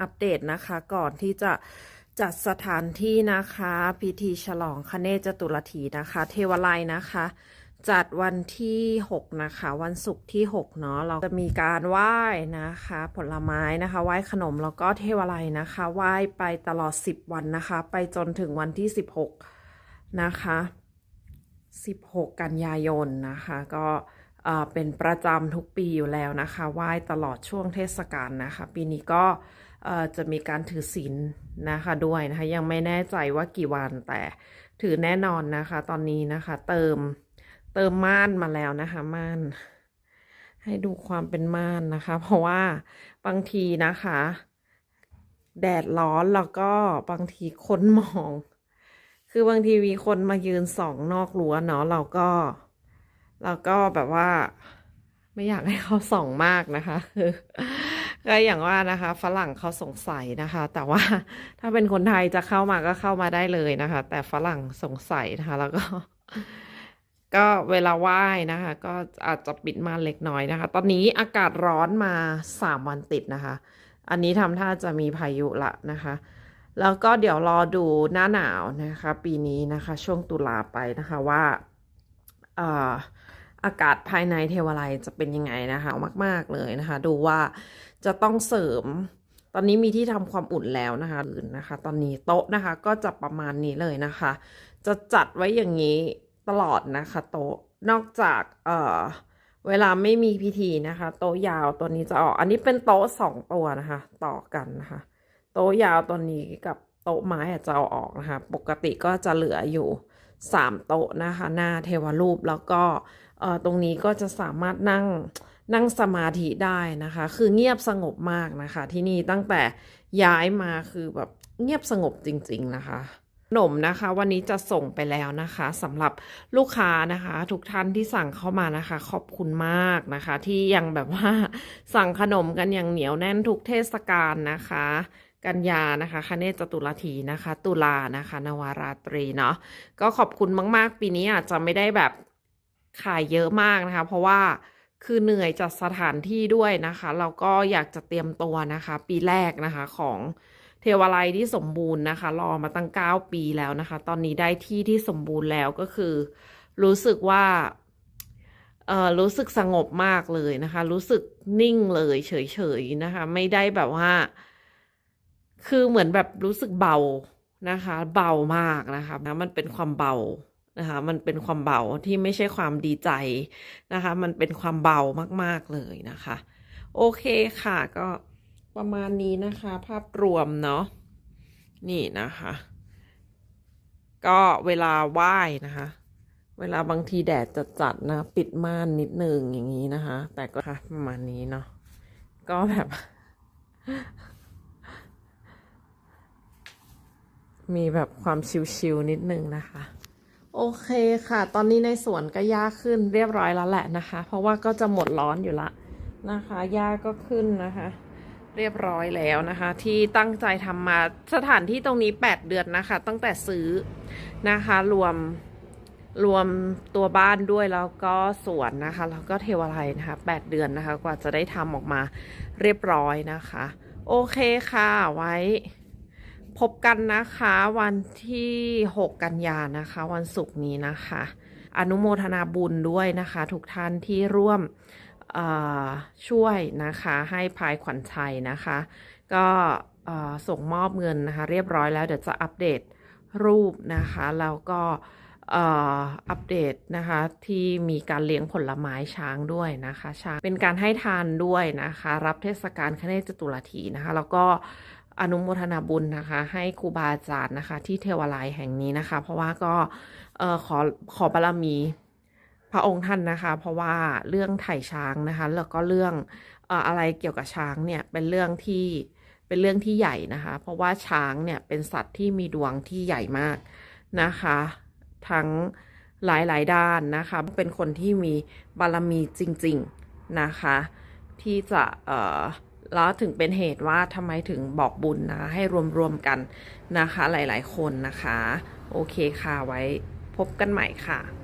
อัปเดตนะคะ ก่อนที่จะจัดสถานที่นะคะ พิธีฉลองคเนจตุรถีนะคะ เทวไลนะคะ จัดวันที่ 6 นะคะ วันศุกร์ที่ 6 เนาะเราจะมีการไหว้นะคะ ผลไม้นะคะ ไหว้ขนมแล้วก็เทวไลนะคะ ไหว้ไปตลอด 10 วันนะคะ ไปจนถึงวันที่ 16 นะคะ 16 กันยายนนะคะ ก็ เป็นประจำทุกปีอยู่แล้วนะคะไหว้ตลอดช่วงเทศกาลนะคะ ปีนี้ก็จะมีการถือศีลนะคะด้วยนะคะยังไม่แน่ใจว่ากี่วันแต่ถือแน่นอนนะคะ ตอนนี้นะคะ เติมเติมม่านมาแล้วนะคะม่าน ให้ดูความเป็นม่านนะคะ เพราะว่าบางทีนะคะ แดดร้อนแล้วก็บางทีคนมอง คือบางทีมีคนมายืนส่องนอกรั้วเนาะเราก็ เราก็แบบว่าไม่อยากให้เขาส่องมากนะคะก็อย่างว่านะคะ ฝรั่งเขาสงสัยนะคะ แต่ว่าถ้าเป็นคนไทยจะเข้ามาก็เข้ามาได้เลยนะคะ แต่ฝรั่งสงสัยนะคะ แล้วก็ ก็เวลาไหว้นะคะ ก็อาจจะปิดมาเล็กน้อยนะคะ ตอนนี้อากาศร้อนมาสามวันติดนะคะ อันนี้ทำท่าจะมีพายุละนะคะ แล้วก็เดี๋ยวรอดูหน้าหนาวนะคะ ปีนี้นะคะ ช่วงตุลาไปนะคะว่า เอ่อ อากาศภายในเทวาลัยจะเป็นยังไงนะคะมาก ๆ เลยนะคะ ดูว่าจะต้องเสริม ตอนนี้มีที่ทำความอุ่นแล้วนะคะอื่นนะคะ ตอนนี้โต๊ะนะคะก็จะประมาณนี้เลยนะคะ จะจัดไว้อย่างนี้ตลอดนะคะโต๊ะนอกจากเอ่อเวลาไม่มีพิธีนะคะ โต๊ะยาวตัวนี้จะออก อันนี้เป็นโต๊ะสองตัวนะคะ ต่อกันนะคะ โต๊ะยาวตัวนี้กับโต๊ะไม้อาจจะเอาออกนะคะ ปกติก็จะเหลืออยู่ 3 โต๊ะนะคะ หน้าเทวรูปแล้วก็ตรงนี้ก็จะสามารถนั่งนั่งสมาธิได้นะคะ คือเงียบสงบมากนะคะ ที่นี่ตั้งแต่ย้ายมาคือแบบเงียบสงบจริง ๆ นะคะขนมนะคะวันนี้จะส่งไปแล้วนะคะสำหรับลูกค้านะคะ ทุกท่านที่สั่งเข้ามานะคะ ขอบคุณมากนะคะ ที่ยังแบบว่าสั่งขนมกันอย่างเหนียวแน่นทุกเทศกาลนะคะ กันยานะคะคเนศจตุรถีนะคะ ตุลานะคะ นวาราตรีเนาะก็ขอบคุณมาก ๆ ปีนี้อาจจะไม่ได้แบบขายเยอะมากนะคะ เพราะว่าคือเหนื่อยจัดสถานที่ด้วยนะคะแล้วก็อยากจะเตรียมตัวนะคะ ปีแรกนะคะของเทวาลัยที่สมบูรณ์นะคะ รอมาตั้ง 9 ปีแล้วนะคะ ตอนนี้ได้ที่ที่สมบูรณ์แล้วก็คือ รู้สึกว่าเออรู้สึกสงบมากเลยนะคะ รู้สึกนิ่งเลยเฉยๆนะคะ ไม่ได้แบบว่า คือเหมือนแบบรู้สึกเบานะคะ เบามากนะคะนะมันเป็นความเบานะคะ มันเป็นความเบาที่ไม่ใช่ความดีใจนะคะ มันเป็นความเบามาก ๆ เลยนะคะ โอเคค่ะก็ประมาณนี้นะคะ ภาพรวมเนาะนี่นะคะ ก็เวลาไหว้นะคะ เวลาบางทีแดดจะจัดนะ ปิดม่านนิดนึงอย่างนี้นะคะ แต่ก็ค่ะประมาณนี้เนาะก็แบบ มีแบบความชิวๆนิดนึงนะคะ โอเคค่ะ ตอนนี้ในสวนก็หญ้าขึ้นเรียบร้อยแล้วแหละนะคะ เพราะว่าก็จะหมดร้อนอยู่ละนะคะหญ้าก็ขึ้นนะคะ เรียบร้อยแล้วนะคะ ที่ตั้งใจทำมาสถานที่ตรงนี้ 8 เดือนนะคะ ตั้งแต่ซื้อนะคะ รวมรวมตัวบ้านด้วยแล้วก็สวนนะคะ แล้วก็เทวาลัยนะคะ8เดือนนะคะ กว่าจะได้ทำออกมาเรียบร้อยนะคะ โอเคค่ะไว้ พบกันนะคะวันที่ 6 กันยานะคะ วันศุกร์นี้นะคะ อนุโมทนาบุญด้วยนะคะ ทุกท่านที่ร่วมช่วยนะคะให้พายขวัญชัยนะคะ ก็ส่งมอบเงินนะคะ เรียบร้อยแล้วเดี๋ยวจะอัปเดตรูปนะคะแล้วก็อัปเดตนะคะที่มีการเลี้ยงผลไม้ช้างด้วยนะคะช้างเป็นการให้ทานด้วยนะคะ รับเทศกาลคเนศจตุรถีนะคะ แล้วก็ อนุโมทนาบุญนะคะ ให้ครูบาอาจารย์นะคะ ที่เทวาลัยแห่งนี้นะคะ เพราะว่าก็เอ่อขอขอบารมีพระองค์ท่านนะคะ เพราะว่าเรื่องไถ่ช้างนะคะ แล้วก็เรื่องเอ่ออะไรเกี่ยวกับช้างเนี่ยเป็นเรื่องที่เป็นเรื่องที่ใหญ่นะคะ เพราะว่าช้างเนี่ยเป็นสัตว์ที่มีดวงที่ใหญ่มากนะคะ ทั้งหลายๆด้านนะคะ เป็นคนที่มีบารมีจริง ๆนะคะ ที่จะเอ่อ แล้วถึงเป็นเหตุว่าทำไมถึงบอกบุญนะคะให้รวมๆกันนะคะ หลายๆคนนะคะ โอเคค่ะไว้พบกันใหม่ค่ะ